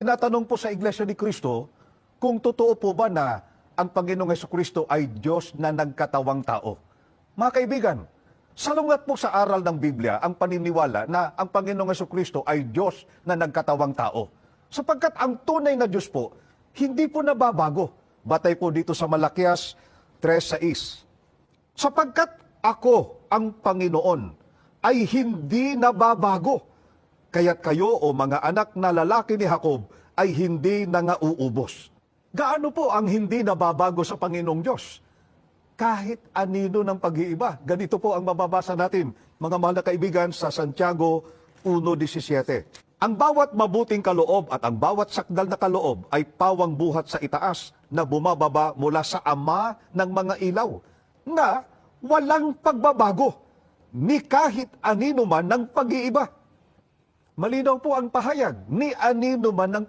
Tinatanong po sa Iglesia ni Cristo kung totoo po ba na ang Panginoong Heso Kristo ay Diyos na nagkatawang tao. Mga kaibigan, salungat po sa aral ng Biblia ang paniniwala na ang Panginoong Heso Kristo ay Diyos na nagkatawang tao. Sapagkat ang tunay na Diyos po, hindi po nababago. Batay po dito sa Malakias 3.6. Sapagkat ako ang Panginoon ay hindi nababago. Kaya't kayo o mga anak na lalaki ni Jacob ay hindi nangauubos. Gaano po ang hindi nababago sa Panginoong Diyos? Kahit anino ng pag-iiba. Ganito po ang mababasa natin, mga mahal na kaibigan, sa Santiago 1.17. Ang bawat mabuting kaloob at ang bawat sakdal na kaloob ay pawang buhat sa itaas na bumababa mula sa ama ng mga ilaw na walang pagbabago ni kahit anino man ng pag-iiba. Malinaw po ang pahayag ni anino man ng